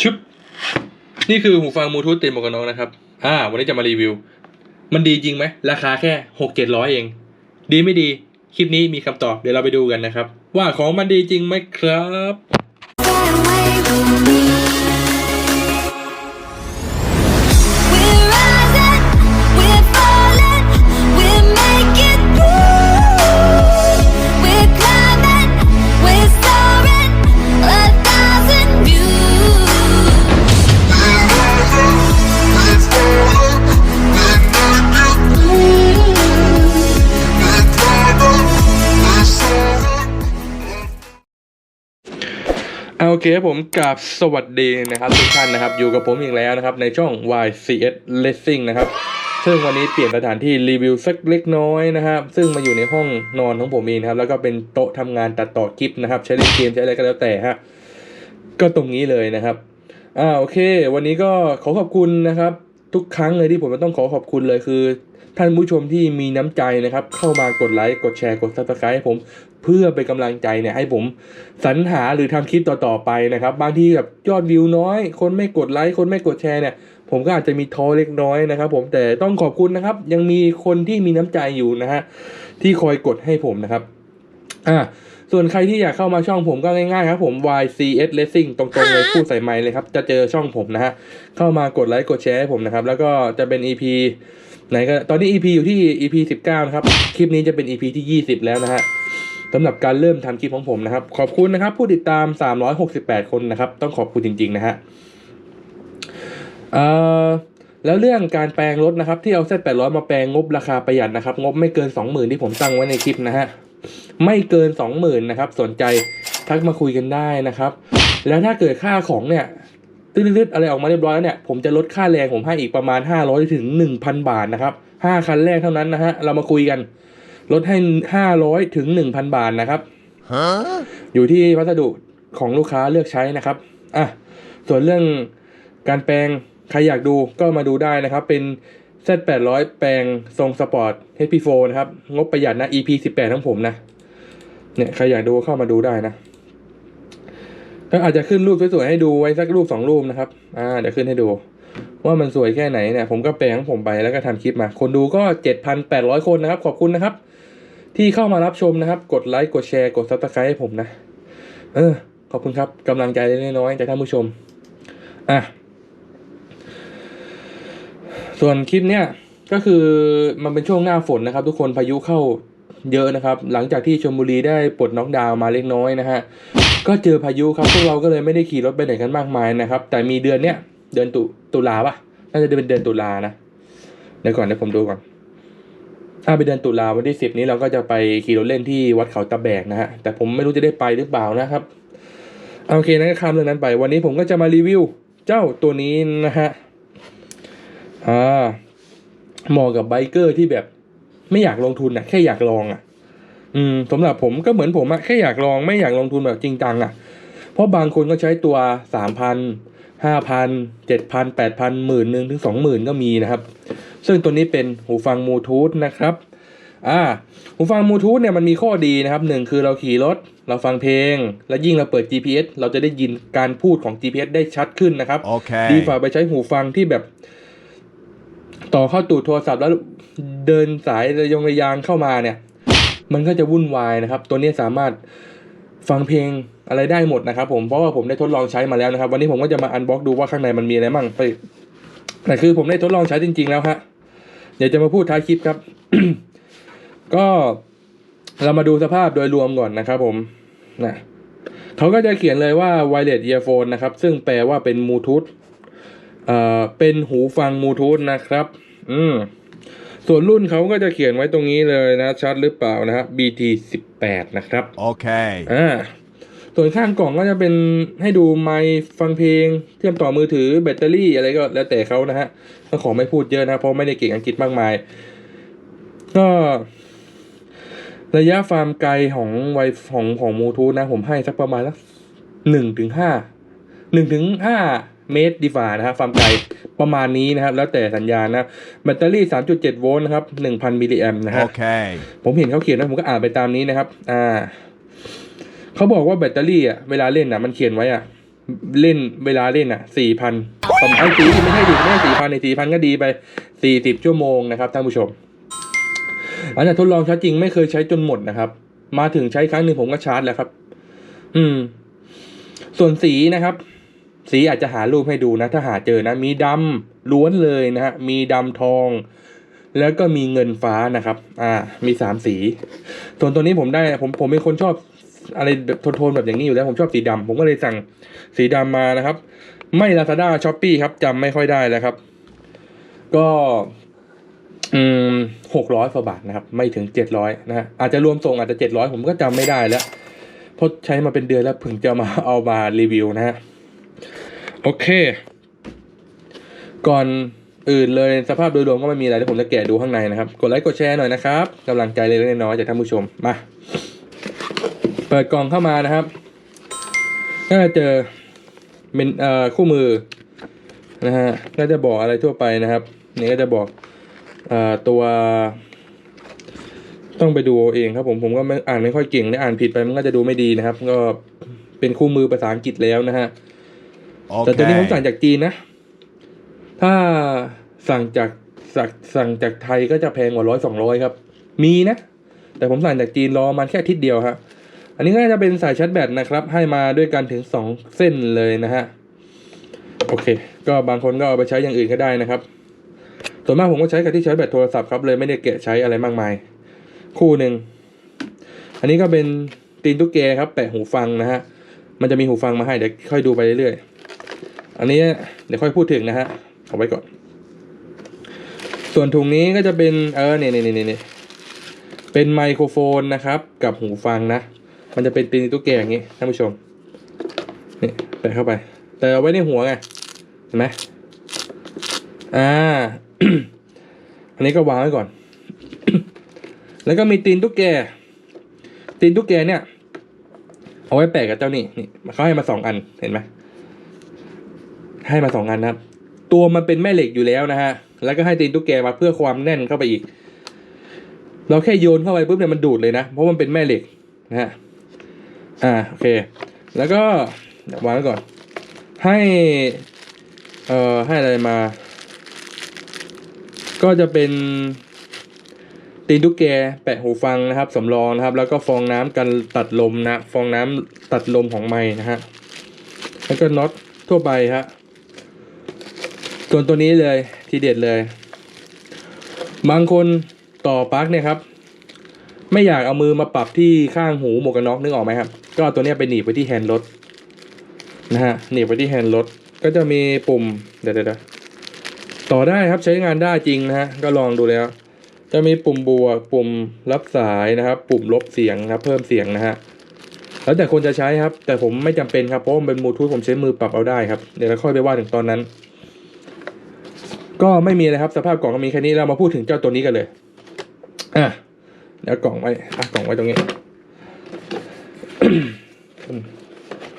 ชุบนี่คือหูฟังบลูทูธติดหมวกกันน็อกนะครับ อ่า วันนี้จะมารีวิว มันดีจริงไหม ราคาแค่หกเจ็ดร้อยเอง ดีไม่ดี คลิปนี้มีคำตอบ เดี๋ยวเราไปดูกันนะครับ ว่าของมันดีจริงไหมครับ โอเคผมกับสวัสดีนะครับทุกท่านนะครับ อยู่กับผมอีกแล้วนะครับ ในช่อง YCS Racing นะครับ ซึ่งวันนี้เปลี่ยนสถานที่รีวิวสักเล็กน้อยนะครับ ซึ่งมาอยู่ในห้องนอนของผมเองครับ แล้วก็เป็นโต๊ะทำงานตัดต่อคลิปนะครับ ใช้เล่นเกมใช้อะไรก็แล้วแต่ฮะก็ตรงนี้เลยนะครับอ่าโอเค วันนี้ก็ขอขอบคุณนะครับ ทุกครั้งเลยที่ผมต้องขอขอบคุณเลยคือ ท่านผู้ชมที่มีน้ำใจนะครับ เข้ามากดไลค์กดแชร์กด subscribe ให้ผมเพื่อเป็นกำลังใจเนี่ยให้ผมสรรหาหรือทำคลิปต่อๆไปนะครับ บางทีแบบยอดวิวน้อย คนไม่กดไลค์คนไม่กดแชร์เนี่ยผมก็อาจจะมีท้อเล็กน้อยนะครับ ผมแต่ต้องขอบคุณนะครับ ยังมีคนที่มีน้ำใจอยู่นะฮะที่คอยกดให้ผมนะครับอ่าส่วนใครที่อยากเข้ามาช่องผมก็ง่ายๆครับผม YCS Racing ตรงๆเลยพูดใส่ไมค์เลยครับ จะเจอช่องผมนะฮะเข้ามากดไลค์กดแชร์ให้ผมนะครับ แล้วก็จะเป็น EP ไหนก็ตอนนี้ EP อยู่ที่ EP 19 นะครับ คลิปนี้จะเป็น EP ที่ 20 แล้วนะฮะสำหรับการเริ่มทำคลิปของผมนะครับ ขอบคุณนะครับ ผู้ติดตาม 368 คนนะครับ ต้องขอบคุณจริง ๆ นะฮะเอ่อแล้วเรื่องการแปลงรถนะครับ ที่เอาเซตแปดร้อยมาแปลงงบราคาประหยัดนะครับ งบไม่เกินสองหมื่นที่ผมตั้งไว้ในคลิปนะฮะไม่เกินสองหมื่นนะครับ สนใจทักมาคุยกันได้นะครับ แล้วถ้าเกิดค่าของเนี่ย ตืดๆอะไรออกมาเรียบร้อยแล้วเนี่ยผมจะลดค่าแรงผมให้อีกประมาณห้าร้อยถึงหนึ่งพันบาทนะครับห้าคันแรกเท่านั้นนะฮะเรามาคุยกัน ลดให้ห้าร้อยถึงหนึ่งพันบาทนะครับอยู่ที่วัสดุของลูกค้าเลือกใช้นะครับอะส่วนเรื่องการแปลงใครอยากดูก็มาดูได้นะครับ เป็น Z800 แปลงทรงสปอร์ต HP4 นะครับ งบประหยัดนะ EP 18ของผมนะเนี่ยใครอยากดูเข้ามาดูได้นะ ก็อาจจะขึ้นรูปสวยๆให้ดูไว้สักรูปสองรูปนะครับ อ่าเดี๋ยวขึ้นให้ดู ว่ามันสวยแค่ไหนเนี่ยผมก็แปลงผมไปแล้วก็ทำคลิปมา คนดูก็7,800คนนะครับ ขอบคุณนะครับ ที่เข้ามารับชมนะครับ กดไลค์กดแชร์กด subscribe ให้ผมนะเออ ขอบคุณครับกำลังใจเล็กๆน้อยจากท่านผู้ชม อะส่วนคลิปเนี้ยก็คือมันเป็นช่วงหน้าฝนนะครับ ทุกคนพายุเข้าเยอะนะครับ หลังจากที่ชลบุรีได้ปลดน็อกดาวน์มาเล็กน้อยนะฮะ ก็เจอพายุครับพวกเราก็เลยไม่ได้ขี่รถไปไหนกันมากมายนะครับ แต่มีเดือนเนี้ยเดือนตุตุลาปะน่าจะเป็นเดือนตุลานะเดี๋ยวก่อนเดี๋ยวผมดูก่อนถ้าเป็นเดือนตุลาวันที่สิบนี้เราก็จะไปขี่รถเล่นที่วัดเขาตะแบกนะฮะแต่ผมไม่รู้จะได้ไปหรือเปล่านะครับโอเคนั้นก็ข้ามเรื่องนั้นไป วันนี้ผมก็จะมารีวิว เจ้าตัวนี้นะฮะอ่าเหมาะกับไบเกอร์ที่แบบไม่อยากลงทุนอะแค่อยากลองอะ อืมสำหรับผมก็เหมือนผมอะแค่อยากลองไม่อยากลงทุนแบบจริงจังอะเพราะบางคนก็ใช้ตัวสามพันห้าพันเจ็ดพันแปดพันหมื่นหนึ่งถึงสองหมื่นก็มีนะครับ ซึ่งตัวนี้เป็นหูฟังบลูทูธนะครับอ่าหูฟังบลูทูธเนี่ยมันมีข้อดีนะครับหนึ่งคือเราขี่รถ เราฟังเพลง และยิ่งเราเปิด GPS เราจะได้ยินการพูดของ GPS ได้ชัดขึ้นนะครับ Okay. ดีฝ่าไปใช้หูฟังที่แบบ ต่อเข้าตูดโทรศัพท์แล้วเดินสายระยงระยางเข้ามาเนี่ย มันก็จะวุ่นวายนะครับ ตัวนี้สามารถฟังเพลงอะไรได้หมดนะครับผมเพราะว่าผมได้ทดลองใช้มาแล้วนะครับ วันนี้ผมก็จะมาอันบ็อกดูว่าข้างในมันมีอะไรมั่งไปแต่คือผมได้ทดลองใช้จริง ๆ แล้วฮะเดี๋ยวจะมาพูดท้ายคลิปครับ ก็เรามาดูสภาพโดยรวมก่อนนะครับผมนะเขาก็จะเขียนเลยว่า wireless earphone นะครับ ซึ่งแปลว่าเป็นบลูทูธเอ่อเป็นหูฟังบลูทูธนะครับ อืม ส่วนรุ่นเขาก็จะเขียนไว้ตรงนี้เลยนะ ชัดหรือเปล่านะครับ BT 18นะครับ Okay. อ่าส่วนข้างกล่องก็จะเป็นให้ดูไมค์ฟังเพลงเชื่อมต่อมือถือแบตเตอรี่อะไรก็แล้วแต่เขานะฮะก็ขอไม่พูดเยอะนะ เพราะไม่ได้เก่งอังกฤษมากมาย ก็ ระยะฟาร์มไกลของไวของของบลูทูธนะ ผมให้สักประมาณสักหนึ่งถึงห้าหนึ่งถึงห้า เมตรดีฝ่านะฮะฟาร์มไกลประมาณนี้นะครับ แล้วแต่สัญญาณนะแบตเตอรี่สามจุดเจ็ดโวลต์นะครับหนึ่งพันมิลลิแอมนะฮะ Okay. ผมเห็นเขาเขียนแล้วผมก็อ่านไปตามนี้นะครับ อ่าเขาบอกว่าแบตเตอรี่อะเวลาเล่นอะมันเขียนไว้อะเล่นเวลาเล่นอะสี่พันผมไอ้สีไม่ใช่ดิไม่ใช่สี่พันในสี่พันก็ดีไปสี่สิบชั่วโมงนะครับท่านผู้ชมหลังจากทดลองใช้จริงไม่เคยใช้จนหมดนะครับ มาถึงใช้ครั้งหนึ่งผมก็ชาร์จแล้วครับ อืม ส่วนสีนะครับ สีอาจจะหารูปให้ดูนะ ถ้าหาเจอนะ มีดำล้วนเลยนะฮะ มีดำทอง แล้วก็มีเงินฟ้านะครับ อ่า มีสามสีส่วนตัวนี้ผมได้ ผมผมเป็นคนชอบอะไรแบบโทนๆแบบอย่างนี้อยู่แล้วผมชอบสีดำผมก็เลยสั่งสีดำมานะครับ ไม่ลาซาด้าช้อปปีครับจำไม่ค่อยได้แล้วครับ ก็อืมหกร้อยกว่าบาทนะครับ ไม่ถึงเจ็ดร้อยนะฮะอาจจะรวมส่งอาจจะเจ็ดร้อยผมก็จำไม่ได้แล้วเพราะใช้มาเป็นเดือนแล้วเพิ่งจะมาเอามารีวิวนะฮะ โอเค ก่อนอื่นเลยสภาพโดยรวมก็ไม่มีอะไรที่ผมจะแกะดูข้างในนะครับ กดไลค์กดแชร์หน่อยนะครับกำลังใจเล็กน้อยจากท่านผู้ชมมา เปิดกล่องเข้ามานะครับก็จะเจอเป็นเอ่อคู่มือนะฮะก็จะบอกอะไรทั่วไปนะครับ นี่ก็จะบอกเอ่อตัว ต้องไปดูเอาเองครับผมผมก็ไม่อ่านไม่ค่อยเก่งได้อ่านผิดไปมันก็จะดูไม่ดีนะครับ ก็เป็นคู่มือภาษาอังกฤษแล้วนะฮะ แต่ตัวนี้ผมสั่งจากจีนนะ ถ้าสั่งจากสั่งสั่งจากไทยก็จะแพงกว่าร้อยสองร้อยครับ มีนะ แต่ผมสั่งจากจีนรอมันแค่ทิตย์เดียวฮะอันนี้ก็จะเป็นสายชาร์จแบตนะครับ ให้มาด้วยกันถึงสองเส้นเลยนะฮะโอเค ก็บางคนก็เอาไปใช้อย่างอื่นก็ได้นะครับ ส่วนมากผมก็ใช้กับที่ชาร์จแบตโทรศัพท์ครับเลยไม่ได้เกะใช้อะไรมากมาย คู่หนึ่งอันนี้ก็เป็นตีนตุ๊กแกครับ แปะหูฟังนะฮะมันจะมีหูฟังมาให้เดี๋ยวค่อยดูไปเรื่อยๆ อันนี้เดี๋ยวค่อยพูดถึงนะฮะเอาไว้ก่อน ส่วนถุงนี้ก็จะเป็นเออเนี่ยเนี่ยเนี่ยเนี่ยเป็นไมโครโฟนนะครับ กับหูฟังนะ มันจะเป็นตีนตุ๊กแกอย่างนี้ท่านผู้ชมนี่แปะเข้าไป แต่เอาไว้ในหัวไงเห็นไหมอ่า อันนี้ก็วางไว้ก่อน แล้วก็มีตีนตุ๊กแก ตีนตุ๊กแกเนี่ย เอาไว้แปะกับเจ้านี่นี่เขาให้มาสองอันเห็นไหม ให้มาสองอันนะครับ ตัวมันเป็นแม่เหล็กอยู่แล้วนะฮะ แล้วก็ให้ตีนตุ๊กแกมาเพื่อความแน่นเข้าไปอีก เราแค่โยนเข้าไปปุ๊บเนี่ยมันดูดเลยนะ เพราะมันเป็นแม่เหล็กนะฮะ อ่า โอเค แล้วก็วางไว้ก่อน ให้ เอ่อ ให้อะไรมา ก็จะเป็นตีนตุ๊กแกแปะหูฟังนะครับสำรองนะครับ แล้วก็ฟองน้ำกันตัดลมนะ ฟองน้ำตัดลมของไม้นะฮะ แล้วก็น็อตทั่วไปฮะ ส่วนตัวนี้เลยทีเด็ดเลย บางคนต่อปลั๊กเนี่ยครับ ไม่อยากเอามือมาปรับที่ข้างหูหมวกกันน็อกนึกออกไหมครับ ก็เอาตัวนี้ไปหนีบไปที่แฮนด์รถนะฮะหนีบไปที่แฮนด์รถก็จะมีปุ่มเดี๋ยวเดี๋ยวต่อได้ครับใช้งานได้จริงนะฮะก็ลองดูแล้วจะมีปุ่มบวกปุ่มรับสายนะครับ ปุ่มลบเสียงครับ เพิ่มเสียงนะฮะแล้วแต่คนจะใช้ครับ แต่ผมไม่จำเป็นครับเพราะมันเป็นบลูทูธผมใช้มือปรับเอาได้ครับเดี๋ยวเราค่อยไปว่าถึงตอนนั้น ก็ไม่มีอะครับสภาพกล่องก็มีแค่นี้เรามาพูดถึงเจ้าตัวนี้กันเลยอะแล้วกล่องไว้อะกล่องไว้ตรงนี้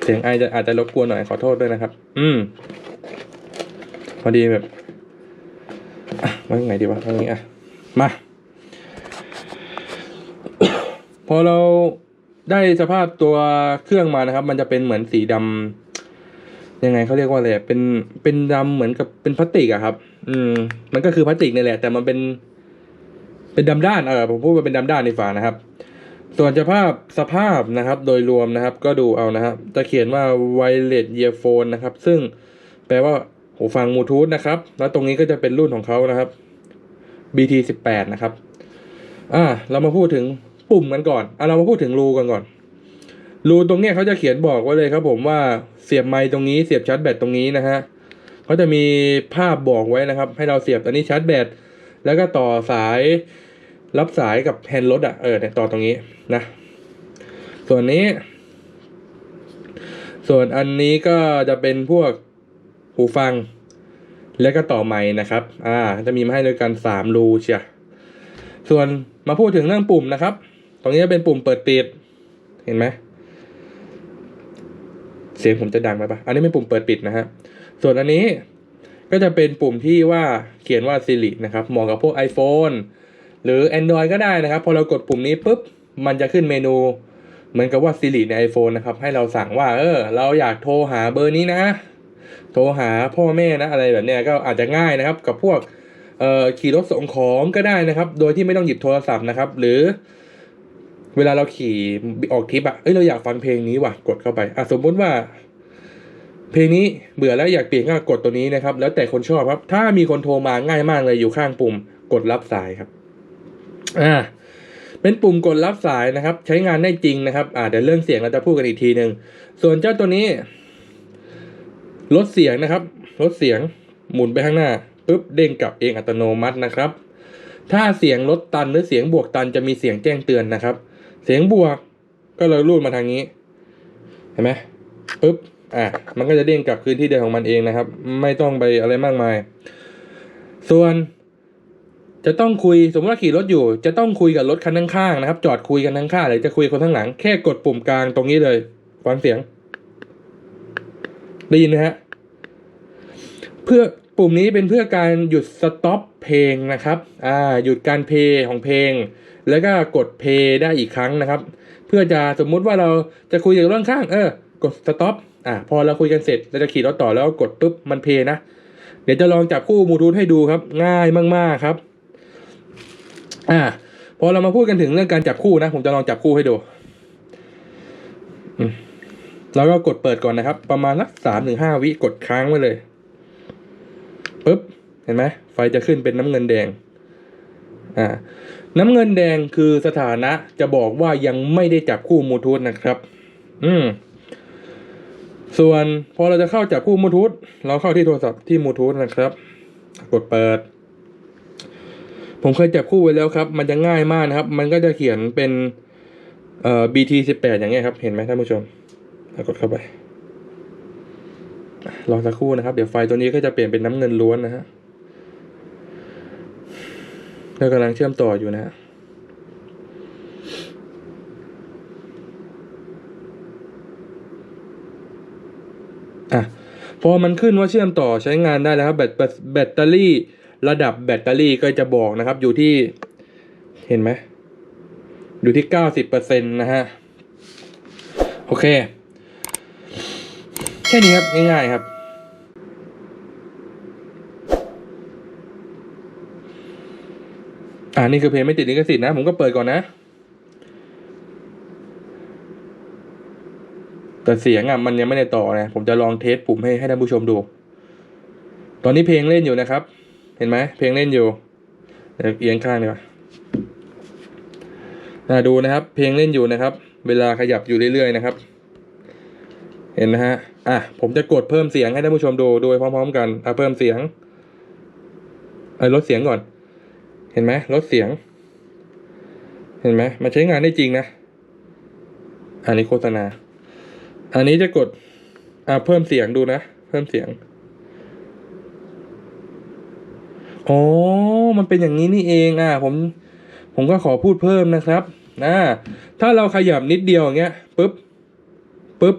เสียงไอจะอาจจะรบกวนหน่อยขอโทษด้วยนะครับ อืมพอดีแบบอะว่ายังไงดีวะว่าอย่างงี้อะมาพอเราได้สภาพตัวเครื่องมานะครับ มันจะเป็นเหมือนสีดำ ยังไงเขาเรียกว่าอะไรเป็นเป็นดำเหมือนกับเป็นพลาสติกอะครับ อืม มันก็คือพลาสติกนี่แหละ แต่มันเป็น เป็นดำด้านเออผมพูดว่าเป็นดำด้านในฝานะครับ ส่วนสภาพสภาพนะครับ โดยรวมนะครับ ก็ดูเอานะครับจะเขียนว่า wireless earphone นะครับ ซึ่งแปลว่าหูฟังบลูทูธนะครับ แล้วตรงนี้ก็จะเป็นรุ่นของเขานะครับ BT 18 นะครับ อ่า เรามาพูดถึงปุ่มกันก่อนอ่าเรามาพูดถึงรูกันก่อน รูตรงเนี้ยเขาจะเขียนบอกไว้เลยครับผมว่าเสียบไมค์ตรงนี้เสียบชาร์จแบตตรงนี้นะฮะเขาจะมีภาพบอกไว้นะครับ ให้เราเสียบอันนี้ชาร์จแบตแล้วก็ต่อสายรับสายกับแฮนด์รถอะเออเนี่ยต่อตรงนี้นะ ส่วนนี้ ส่วนอันนี้ก็จะเป็นพวกหูฟัง แล้วก็ต่อไม้นะครับ อ่า จะมีมาให้ด้วยกันสามรูเชียส่วนมาพูดถึงเรื่องปุ่มนะครับ ตรงนี้จะเป็นปุ่มเปิดปิดเห็นไหม เสียงผมจะดังไปปะอันนี้เป็นปุ่มเปิดปิดนะฮะ ส่วนอันนี้ก็จะเป็นปุ่มที่ว่าเขียนว่า Siri นะครับ เหมาะกับพวก iPhone หรือ Android ก็ได้นะครับ พอเรากดปุ่มนี้ปุ๊บ มันจะขึ้นเมนู เหมือนกับว่า Siri ใน iPhone นะครับ ให้เราสั่งว่า เออ เราอยากโทรหาเบอร์นี้นะ โทรหาพ่อแม่นะอะไรแบบเนี้ยก็อาจจะง่ายนะครับ กับพวกขี่รถส่งของก็ได้นะครับ โดยที่ไม่ต้องหยิบโทรศัพท์นะครับ หรือ เวลาเราขี่ออกทริปอะเอ้ยเราอยากฟังเพลงนี้ว่ะกดเข้าไปอะสมมติว่า เพลงนี้เบื่อแล้วอยากเปลี่ยนก็กดตัวนี้นะครับ แล้วแต่คนชอบครับ ถ้ามีคนโทรมาง่ายมากเลยอยู่ข้างปุ่ม กดรับสายครับอ่าเป็นปุ่มกดรับสายนะครับ ใช้งานได้จริงนะครับ อ่าเดี๋ยวเรื่องเสียงเราจะพูดกันอีกทีหนึ่งส่วนเจ้าตัวนี้ ลดเสียงนะครับ ลดเสียงหมุนไปข้างหน้าปุ๊บเด้งกลับเองอัตโนมัตินะครับ ถ้าเสียงลดตันหรือเสียงบวกตันจะมีเสียงแจ้งเตือนนะครับ เสียงบวก ก็เลยรูดมาทางนี้ เห็นไหมปุ๊บอะมันก็จะเด้งกลับคืนที่เดิมของมันเองนะครับ ไม่ต้องไปอะไรมากมาย ส่วน จะต้องคุยสมมติว่าขี่รถอยู่ จะต้องคุยกับรถคันข้างๆนะครับ จอดคุยกันข้างๆหรือจะคุยกับคนข้างหลัง แค่กดปุ่มกลางตรงนี้เลยฟังเสียงได้ยินไหมฮะเพื่อปุ่มนี้เป็นเพื่อการหยุดสต็อปเพลงนะครับ อ่า หยุดการเพลย์ของเพลง แล้วก็กดเพย์ได้อีกครั้งนะครับ เพื่อจะสมมุติว่าเราจะคุยกับเรื่องข้างเออกดสต็อปอ่าพอเราคุยกันเสร็จเราจะขี่รถต่อแล้วกดปุ๊บมันเพย์นะ เดี๋ยวจะลองจับคู่บลูทูธให้ดูครับ ง่ายมากๆครับ อ่าพอเรามาพูดกันถึงเรื่องการจับคู่นะ ผมจะลองจับคู่ให้ดูแล้วก็กดเปิดก่อนนะครับ ประมาณสักสามถึงห้าวิกดค้างไว้เลยปุ๊บเห็นไหมไฟจะขึ้นเป็นน้ำเงินแดง อ่าน้ำเงินแดงคือสถานะจะบอกว่ายังไม่ได้จับคู่บลูทูธนะครับ อืม ส่วนพอเราจะเข้าจับคู่บลูทูธเราเข้าที่โทรศัพท์ที่บลูทูธนะครับ กดเปิด ผมเคยจับคู่ไว้แล้วครับ มันจะง่ายมากนะครับ มันก็จะเขียนเป็นเอ่อ BT สิบแปดอย่างเงี้ยครับ เห็นไหมท่านผู้ชมกดเข้าไปอะรอสักครู่นะครับ เดี๋ยวไฟตัวนี้ก็จะเปลี่ยนเป็นน้ำเงินล้วนนะฮะ เรากำลังเชื่อมต่ออยู่นะฮะอะพอมันขึ้นว่าเชื่อมต่อใช้งานได้แล้วครับแบตแบตแบตเตอรี่ระดับแบตเตอรี่ก็จะบอกนะครับ อยู่ที่เห็นไหมอยู่ที่เก้าสิบเปอร์เซ็นต์นะฮะ โอเค แค่นี้ครับ ง่ายๆครับ อ่า นี่คือเพลงไม่ติดลิขสิทธิ์นะ ผมก็เปิดก่อนนะ แต่เสียงอะมันยังไม่ได้ต่อนะ ผมจะลองเทสปุ่มให้ให้ท่านผู้ชมดู ตอนนี้เพลงเล่นอยู่นะครับ เห็นไหมเพลงเล่นอยู่เดี๋ยวเอียงข้างดีกว่าอ่าดูนะครับ เพลงเล่นอยู่นะครับ เวลาขยับอยู่เรื่อยๆนะครับ เห็นนะฮะ อะ ผมจะกดเพิ่มเสียงให้ท่านผู้ชมดูโดยพร้อม ๆ กันอะเพิ่มเสียงเออลดเสียงก่อน เห็นไหมลดเสียง เห็นไหมมันใช้งานได้จริงนะ อันนี้โฆษณา อันนี้จะกด อ่าเพิ่มเสียงดูนะ เพิ่มเสียงอ๋อมันเป็นอย่างนี้นี่เองอะผม ผมก็ขอพูดเพิ่มนะครับนะถ้าเราขยับนิดเดียวอย่างเงี้ยปุ๊บปุ๊บ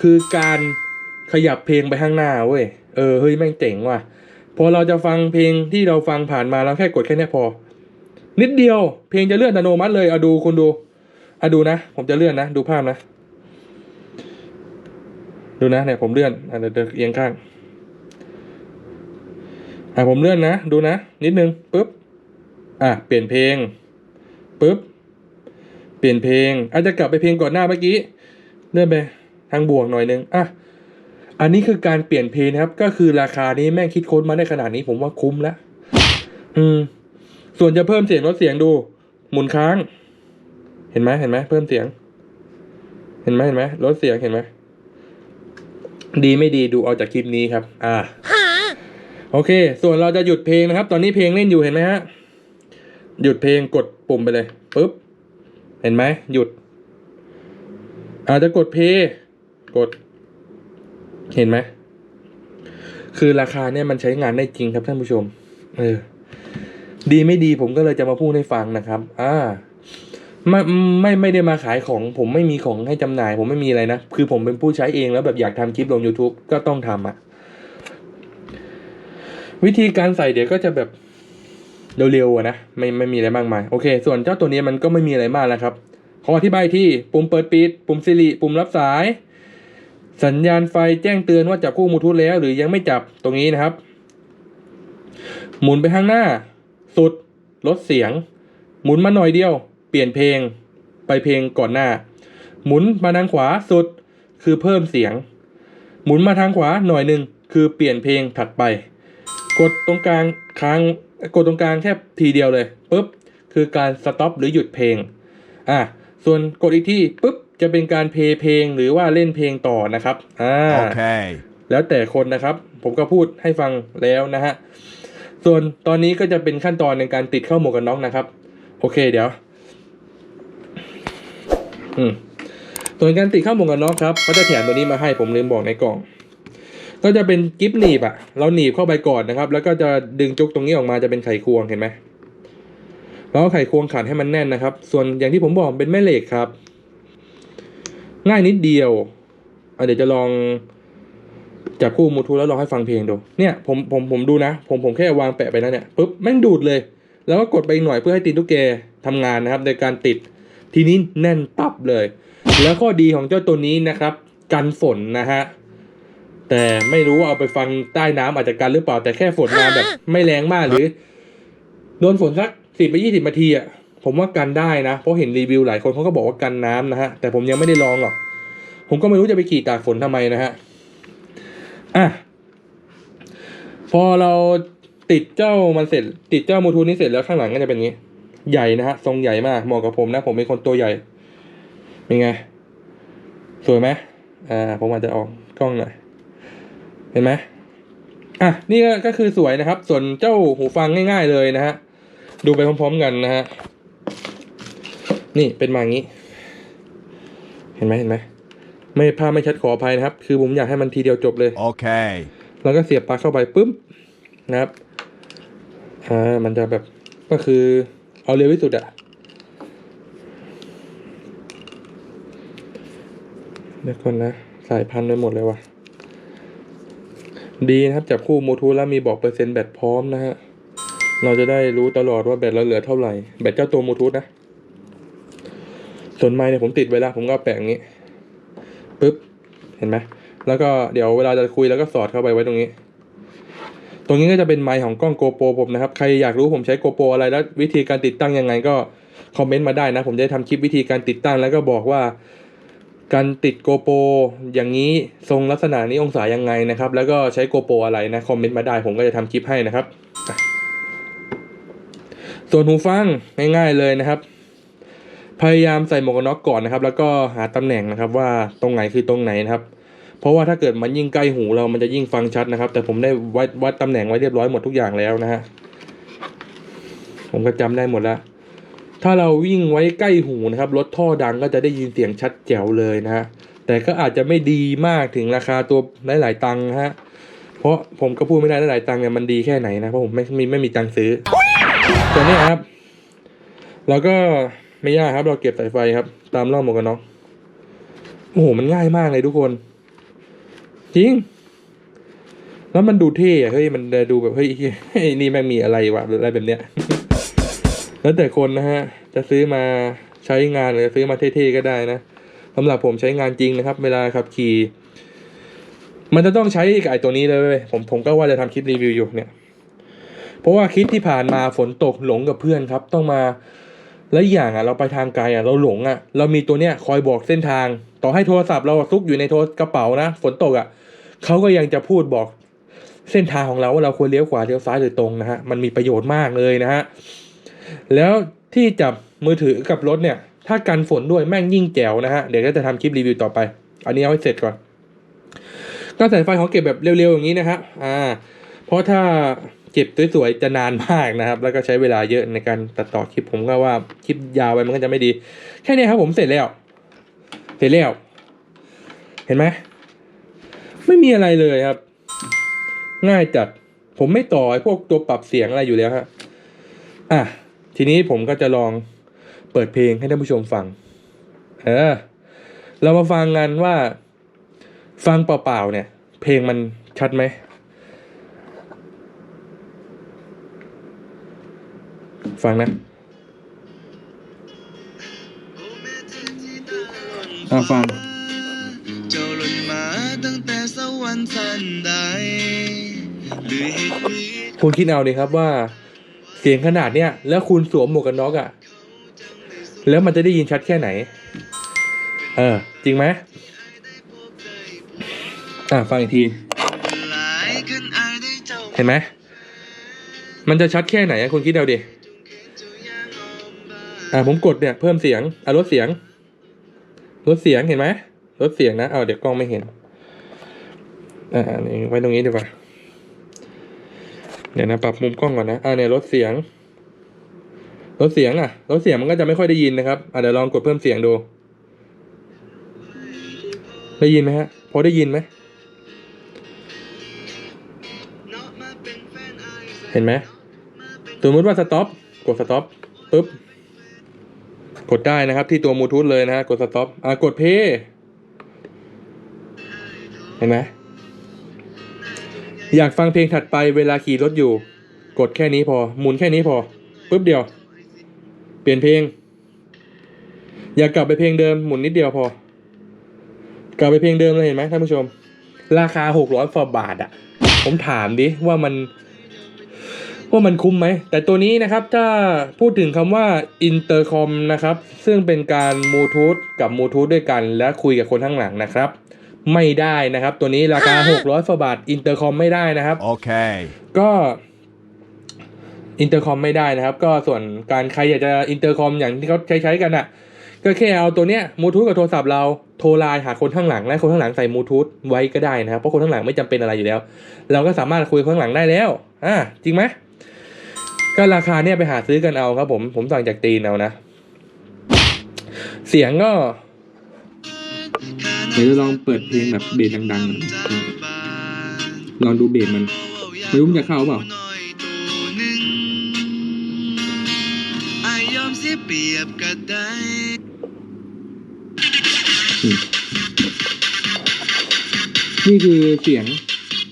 คือการขยับเพลงไปข้างหน้าเว้ย เออ เฮ้ย แม่งเจ๋งว่ะ พอเราจะฟังเพลงที่เราฟังผ่านมาเราแค่กดแค่เนี้ยพอ นิดเดียว เพลงจะเลื่อนอัตโนมัติเลยเอาดูคุณดูเอาดูนะ ผมจะเลื่อนนะ ดูภาพนะ ดูนะเนี่ยผมเลื่อนอะเดี๋ยวเดี๋ยวเอียงข้างอะผมเลื่อนนะ ดูนะ นิดนึงปุ๊บอะเปลี่ยนเพลงปุ๊บเปลี่ยนเพลงอาจจะกลับไปเพลงก่อนหน้าเมื่อกี้ เลื่อนไปทางบวกหน่อยนึงอะ อันนี้คือการเปลี่ยนเพลงนะครับ ก็คือราคานี้แม่งคิดค้นมาได้ขนาดนี้ผมว่าคุ้มแล้วอืม ส่วนจะเพิ่มเสียงลดเสียงดู หมุนค้าง เห็นไหมเห็นไหมเพิ่มเสียง เห็นไหมเห็นไหมลดเสียงเห็นไหมดีไม่ดีดูเอาจากคลิปนี้ครับ อ่าโอเค ส่วนเราจะหยุดเพลงนะครับ ตอนนี้เพลงเล่นอยู่เห็นไหมฮะ หยุดเพลงกดปุ่มไปเลยปุ๊บ เห็นไหมหยุด อาจจะกดเพลย์กด เห็นไหม คือราคาเนี่ยมันใช้งานได้จริงครับท่านผู้ชม เออ ดีไม่ดีผมก็เลยจะมาพูดให้ฟังนะครับ อ่า ไม่ไม่ไม่ได้มาขายของ ผมไม่มีของให้จำหน่าย ผมไม่มีอะไรนะ คือผมเป็นผู้ใช้เองแล้วแบบอยากทำคลิปลง YouTube ก็ต้องทำอะวิธีการใส่เดี๋ยวก็จะแบบเร็วๆอะนะไม่ไม่มีอะไรมากมาย โอเค ส่วนเจ้าตัวนี้มันก็ไม่มีอะไรมากแล้วครับ ขออธิบายที่ปุ่มเปิดปิด ปุ่มสิริปุ่มรับสาย สัญญาณไฟแจ้งเตือนว่าจับคู่บลูทูธแล้วหรือยังไม่จับตรงนี้นะครับ หมุนไปข้างหน้า สุด ลดเสียง หมุนมาหน่อยเดียว เปลี่ยนเพลง ไปเพลงก่อนหน้า หมุนมาทางขวาสุด คือเพิ่มเสียง หมุนมาทางขวาหน่อยหนึ่งคือเปลี่ยนเพลงถัดไป กดตรงกลางค้างกดตรงกลางแค่ทีเดียวเลยปุ๊บคือการสต็อปหรือหยุดเพลงอะส่วนกดอีกที่ปุ๊บ จะเป็นการเพลย์เพลงหรือว่าเล่นเพลงต่อนะครับอ่า Okay. แล้วแต่คนนะครับ ผมก็พูดให้ฟังแล้วนะฮะส่วนตอนนี้ก็จะเป็นขั้นตอนในการติดเข้าหมวกกันน็อกนะครับ โอเคเดี๋ยว อืมส่วนการติดเข้าหมวกกันน็อกครับเขาจะแถมตัวนี้มาให้ผมลืมบอกในกล่อง ก็จะเป็นกิฟต์หนีบอะเราหนีบเข้าไปก่อนนะครับ แล้วก็จะดึงจุกตรงนี้ออกมาจะเป็นไขควงเห็นไหมแล้วเอาไขควงขันให้มันแน่นนะครับ ส่วนอย่างที่ผมบอกเป็นแม่เหล็กครับ ง่ายนิดเดียวเดี๋ยวจะลองจับคู่มูทูแล้วลองให้ฟังเพลงดูเนี่ยผมผมผมดูนะ ผมผมแค่วางแปะไปแล้วเนี่ยปุ๊บแม่งดูดเลย แล้วก็กดไปหน่อยเพื่อให้ตีนตุ๊กแกทำงานนะครับ ในการติดทีนี้แน่นตับเลย แล้วข้อดีของเจ้าตัวนี้นะครับ กันฝนนะฮะแต่ไม่รู้ว่าเอาไปฟังใต้น้ำอาจจะกันหรือเปล่าแต่แค่ฝนมาแบบ ไม่แรงมากหรือ โดนฝนสักสิบไปยี่สิบนาทีอะ ผมว่ากันได้นะ เพราะเห็นรีวิวหลายคนเขาก็บอกว่ากันน้ำนะฮะ แต่ผมยังไม่ได้ลองหรอก ผมก็ไม่รู้จะไปขี่ตากฝนทำไมนะฮะ อะ พอเราติดเจ้ามันเสร็จ ติดเจ้ามูทูนี้เสร็จแล้วข้างหลังก็จะเป็นงนี้ ใหญ่นะฮะ ทรงใหญ่มาก เหมาะกับผมนะ ผมเป็นคนตัวใหญ่ เป็นไง สวยไหมอ่า ผมอาจจะออกกล้องหน่อย เห็นไหมอะ นี่ก็คือสวยนะครับ ส่วนเจ้าหูฟังง่าย ๆ เลยนะฮะ ดูไปพร้อม ๆ กันนะฮะ นี่เป็นมาอย่างนี้ เห็นไหมเห็นไหมไม่ภาพไม่ชัดขออภัยนะครับ คือผมอยากให้มันทีเดียวจบเลย Okay. แล้วก็เสียบปลั๊กเข้าไปปุ๊บนะครับ อ่า มันจะแบบ ก็คือเอาเร็วที่สุดอะเดี๋ยวก่อนนะ สายพันธุ์ไปหมดเลยว่ะ ดีนะครับ จับคู่บลูทูธแล้วมีบอกเปอร์เซ็นต์แบตพร้อมนะฮะ เราจะได้รู้ตลอดว่าแบตเราเหลือเท่าไหร่ แบตเจ้าตัวบลูทูธนะ ส่วนไม้เนี่ยผมติดไว้แล้วผมก็แปะอย่างนี้ปุ๊บเห็นไหมแล้วก็เดี๋ยวเวลาจะคุยแล้วก็สอดเข้าไปไว้ตรงนี้ ตรงนี้ก็จะเป็นไมค์ของกล้องโกโปรผมนะครับ ใครอยากรู้ผมใช้โกโปรอะไรแล้ววิธีการติดตั้งยังไงก็คอมเมนต์มาได้นะ ผมจะได้ทำคลิปวิธีการติดตั้งแล้วก็บอกว่าการติดโกโปรอย่างนี้ทรงลักษณะนี้องศายังไงนะครับ แล้วก็ใช้โกโปรอะไรนะคอมเมนต์มาได้ผมก็จะทำคลิปให้นะครับ ส่วนหูฟังง่ายๆเลยนะครับ พยายามใส่หมวกกันน็อกก่อนนะครับ แล้วก็หาตำแหน่งนะครับ ว่าตรงไหนคือตรงไหนนะครับ เพราะว่าถ้าเกิดมันยิ่งใกล้หูเรามันจะยิ่งฟังชัดนะครับ แต่ผมได้วัดวัดตำแหน่งไว้เรียบร้อยหมดทุกอย่างแล้วนะฮะผมก็จำได้หมดแล้ว ถ้าเราวิ่งไว้ใกล้หูนะครับรถท่อดังก็จะได้ยินเสียงชัดแจ๋วเลยนะฮะแต่ก็อาจจะไม่ดีมากถึงราคาตัวหลายๆตังค์ฮะเพราะผมก็พูดไม่ได้หลายตังค์เนี่ยมันดีแค่ไหนนะเพราะผมไม่มีไม่มีตังค์ซื้อตัวนี้ครับเราก็ ไม่ยากครับ เราเก็บสายไฟครับ ตามร่องหมวกกันน็อกโอ้โหมันง่ายมากเลยทุกคน จริง แล้วมันดูเท่อะเฮ้ยมันดูแบบเฮ้ยนี่แม่งมีอะไรวะอะไรแบบเนี้ย แล้วแต่คนนะฮะ จะซื้อมาใช้งานหรือซื้อมาเท่ๆก็ได้นะสำหรับผมใช้งานจริงนะครับ เวลาขับขี่มันจะต้องใช้กไอ้ตัวนี้เลยเว้ยผมผมก็ว่าจะทำคลิปรีวิวอยู่เนี่ย เพราะว่าคลิปที่ผ่านมาฝนตกหลงกับเพื่อนครับ ต้องมา แล้วอย่างอะเราไปทางไกลอะเราหลงอะเรามีตัวเนี้ยคอยบอกเส้นทาง ต่อให้โทรศัพท์เราซุกอยู่ในโทรกระเป๋านะฝนตกอะเขาก็ยังจะพูดบอกเส้นทางของเราว่าเราควรเลี้ยวขวาเลี้ยวซ้ายหรือตรงนะฮะมันมีประโยชน์มากเลยนะฮะแล้วที่จับมือถือกับรถเนี่ย ถ้ากันฝนด้วยแม่งยิ่งแจ๋วนะฮะเดี๋ยวก็จะทำคลิปรีวิวต่อไป อันนี้เอาให้เสร็จก่อนก็ใสายไฟของเก็บแบบเร็วๆอย่างนี้นะครับอ่าเพราะถ้า เก็บสวยๆจะนานมากนะครับ แล้วก็ใช้เวลาเยอะในการตัดต่อคลิปผมก็ว่าคลิปยาวไปมันก็จะไม่ดี แค่นี้ครับผมเสร็จแล้ว เสร็จแล้ว เห็นไหมไม่มีอะไรเลยครับ ง่ายจัด ผมไม่ต่อไอ้พวกตัวปรับเสียงอะไรอยู่แล้วฮะอะทีนี้ผมก็จะลองเปิดเพลงให้ท่านผู้ชมฟัง เออ เรามาฟังกันว่า ฟังเปล่าๆเนี่ย เพลงมันชัดไหม ฟังนะอะฟังเจ้าหล่นมาตั้งแต่สวรรค์สันใดหรือเหตุนี้คุณคิดเอาดิครับว่า เสียงขนาดเนี้ยแล้วคุณสวมหมวกกันน็อกอะแล้วมันจะได้ยินชัดแค่ไหน เออ จริงไหมอะฟังอีกทีหลายขึ้นอายได้เจ้าเห็นไหมมันจะชัดแค่ไหนอะคุณคิดเอาดิ อ่าผมกดเนี่ยเพิ่มเสียงอะลดเสียงลดเสียงเห็นไหมลดเสียงนะเอาเดี๋ยวกล้องไม่เห็นอ่านี่ไว้ตรงนี้ดีกว่าเดี๋ยวนะปรับมุมกล้องก่อนนะอ่าเนี่ยลดเสียงลดเสียงอะลดเสียงมันก็จะไม่ค่อยได้ยินนะครับอ่าเดี๋ยวลองกดเพิ่มเสียงดู ได้ยินไหมฮะพอได้ยินไหมเห็นไหมสมมติว่าสต็อปกดสต็อปปุ๊บ กดได้นะครับที่ตัวบลูทูธเลยนะฮะกดสต็อปอ่ากดเพย์เห็นไหมอยากฟังเพลงถัดไปเวลาขี่รถอยู่ กดแค่นี้พอหมุนแค่นี้พอปุ๊บเดียว เปลี่ยนเพลง อยากกลับไปเพลงเดิมหมุนนิดเดียวพอ กลับไปเพลงเดิมเลยเห็นไหมท่านผู้ชม ราคาหกร้อยฟอบาทอะผมถามดิว่ามัน ว่ามันคุ้มไหม แต่ตัวนี้นะครับถ้าพูดถึงคำว่าอินเตอร์คอมนะครับ ซึ่งเป็นการบลูทูธกับบลูทูธด้วยกัน และคุยกับคนข้างหลังนะครับ ไม่ได้นะครับ ตัวนี้ราคา 600ฟบาทอินเตอร์คอมไม่ได้นะครับ Okay. ก็อินเตอร์คอมไม่ได้นะครับ ก็ส่วนการใครอยากจะอินเตอร์คอมอย่างที่เขาใช้ใช้กันอะ ก็แค่เอาตัวเนี้ยบลูทูธกับโทรศัพท์เราโทรไลน์หาคนข้างหลัง และคนข้างหลังใส่บลูทูธไว้ก็ได้นะครับ เพราะคนข้างหลังไม่จำเป็นอะไรอยู่แล้ว เราก็สามารถคุยกับคนข้างหลังได้แล้ว อ่าจริงไหม ก็ราคาเนี่ยไปหาซื้อกันเอาครับผมผมสั่งจากตีนเอานะ เสียงก็เดี๋ยวลองเปิดเพลงแบบเบสดังๆ ลองดูเบสมันไม่รู้มันจะเข้าเปล่าเปรียบก็ได้นี่คือเสียง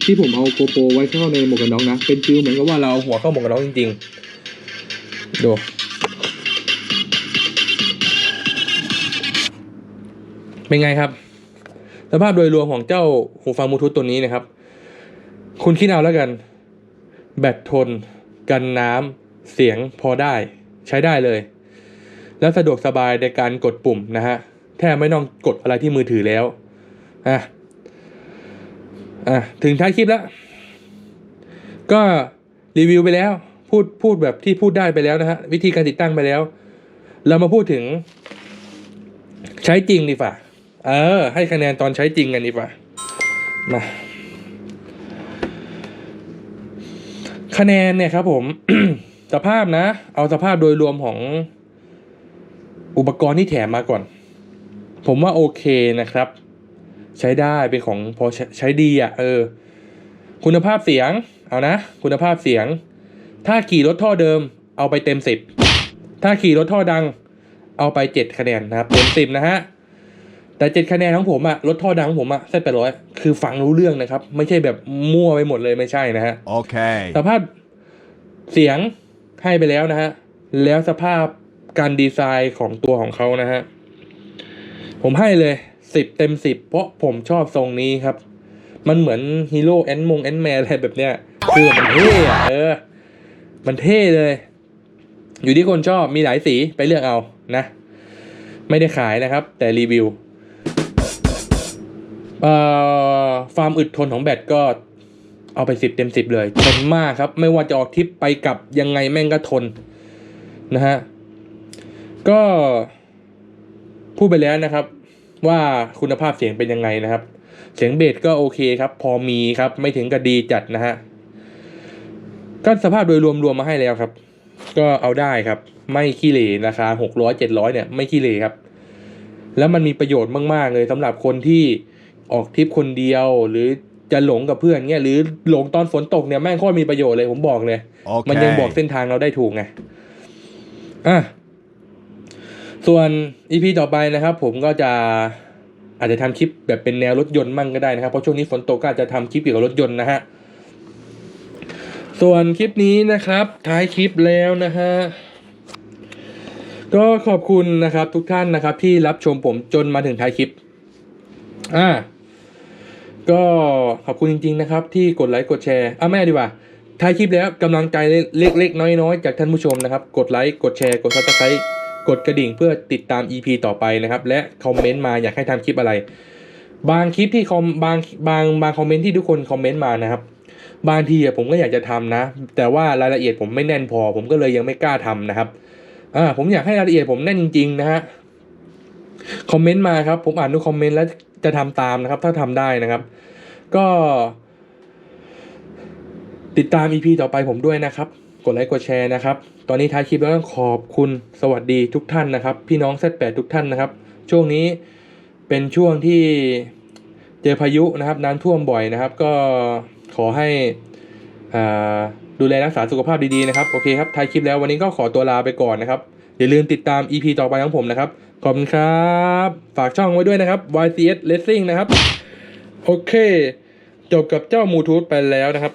ที่ผมเอาโกโปรไว้เข้าในหมวกกันน็อกนะ เป็นฟิลเหมือนกับว่าเราหัวเข้าหมวกกันน็อกจริงๆ ดู เป็นไงครับ สภาพโดยรวมของเจ้าหูฟังบลูทูธตัวนี้นะครับ คุณคิดเอาแล้วกัน แบตทน กันน้ำเสียงพอได้ ใช้ได้เลย แล้วสะดวกสบายในการกดปุ่มนะฮะ แทบไม่ต้องกดอะไรที่มือถือแล้วอะ อะถึงท้ายคลิปแล้ว ก็รีวิวไปแล้ว พูดพูดแบบที่พูดได้ไปแล้วนะฮะ วิธีการติดตั้งไปแล้ว เรามาพูดถึง ใช้จริงดีฝ่าเออ ให้คะแนนตอนใช้จริงกันดีฝ่ามาคะแนนเนี่ยครับผมสภาพนะ เอาสภาพโดยรวมของอุปกรณ์ที่แถมมาก่อน ผมว่าโอเคนะครับ ใช้ได้เป็นของพอใช้ใช้ดีอะเออ คุณภาพเสียง เอานะ คุณภาพเสียง ถ้าขี่รถท่อเดิม เอาไปเต็มสิบถ้าขี่รถท่อดัง เอาไปเจ็ดคะแนนนะครับเต็มสิบนะฮะแต่เจ็ดคะแนนของผมอะรถท่อดังของผมอะเส้นแปดร้อยคือฟังรู้เรื่องนะครับ ไม่ใช่แบบมั่วไปหมดเลยไม่ใช่นะฮะ Okay. สภาพเสียงให้ไปแล้วนะฮะแล้วสภาพการดีไซน์ของตัวของเขานะฮะผมให้เลย สิบเต็มสิบเพราะผมชอบทรงนี้ครับ มันเหมือนฮีโร่แอนมงแอนแมนอะไรแบบเนี้ยคือมันเท่อะเออ มันเท่เลย อยู่ที่คนชอบมีหลายสีไปเลือกเอานะ ไม่ได้ขายนะครับ แต่รีวิวเอ่อความอึดทนของแบตก็เอาไปสิบเต็มสิบเลย ทนมากครับ ไม่ว่าจะออกทริปไปกลับยังไงแม่งก็ทนนะฮะ ก็พูดไปแล้วนะครับ ว่าคุณภาพเสียงเป็นยังไงนะครับ เสียงเบสก็โอเคครับ พอมีครับ ไม่ถึงกับดีจัดนะฮะก็สภาพโดยรวมรวมมาให้แล้วครับ ก็เอาได้ครับ ไม่ขี้เหร่ราคาหกร้อยเจ็ดร้อยเนี่ยไม่ขี้เหร่ครับ แล้วมันมีประโยชน์มาก ๆ เลยสำหรับคนที่ออกทริปคนเดียวหรือจะหลงกับเพื่อนเงี้ยหรือหลงตอนฝนตกเนี่ยแม่งโคตรมีประโยชน์เลยผมบอกเลยมันยังบอก Okay. เส้นทางเราได้ถูกไงอะ ส่วนอีพีต่อไปนะครับ ผมก็จะอาจจะทำคลิปแบบเป็นแนวรถยนต์มั่งก็ได้นะครับ เพราะช่วงนี้ฝนตกก็อาจจะทำคลิปเกี่ยวกับรถยนต์นะฮะ ส่วนคลิปนี้นะครับท้ายคลิปแล้วนะฮะก็ขอบคุณนะครับทุกท่านนะครับที่รับชมผมจนมาถึงท้ายคลิป อ่า ก็ขอบคุณจริง ๆ นะครับ ที่กดไลค์กดแชร์อะไม่ดีกว่าท้ายคลิปแล้วกำลังใจเล็กๆน้อยๆจากท่านผู้ชมนะครับ กดไลค์กดแชร์กดซับสไครต์ กดกระดิ่งเพื่อติดตาม EP ต่อไปนะครับ และคอมเมนต์มาอยากให้ทำคลิปอะไร บางคลิปที่คอมบางบางบางคอมเมนต์ที่ทุกคนคอมเมนต์มานะครับ บางทีผมก็อยากจะทำนะ แต่ว่ารายละเอียดผมไม่แน่นพอ ผมก็เลยยังไม่กล้าทำนะครับอ่าผมอยากให้รายละเอียดผมแน่นจริงๆนะฮะคอมเมนต์มาครับ ผมอ่านทุกคอมเมนต์แล้วจะทำตามนะครับ ถ้าทำได้นะครับ ก็ ติดตาม EP ต่อไปผมด้วยนะครับ กดไลค์กดแชร์นะครับ ตอนนี้ท้ายคลิปแล้วต้องขอบคุณสวัสดีทุกท่านนะครับ พี่น้องเซตแปดทุกท่านนะครับ ช่วงนี้เป็นช่วงที่เจอพายุนะครับน้ำท่วมบ่อยนะครับ ก็ขอให้ดูแลรักษาสุขภาพดีๆนะครับ โอเคครับท้ายคลิปแล้ววันนี้ก็ขอตัวลาไปก่อนนะครับ อย่าลืมติดตาม EP ต่อไปของผมนะครับ ขอบคุณครับ ฝากช่องไว้ด้วยนะครับ YCS Racing นะครับ โอเค จบกับเจ้ามูทูธไปแล้วนะครับ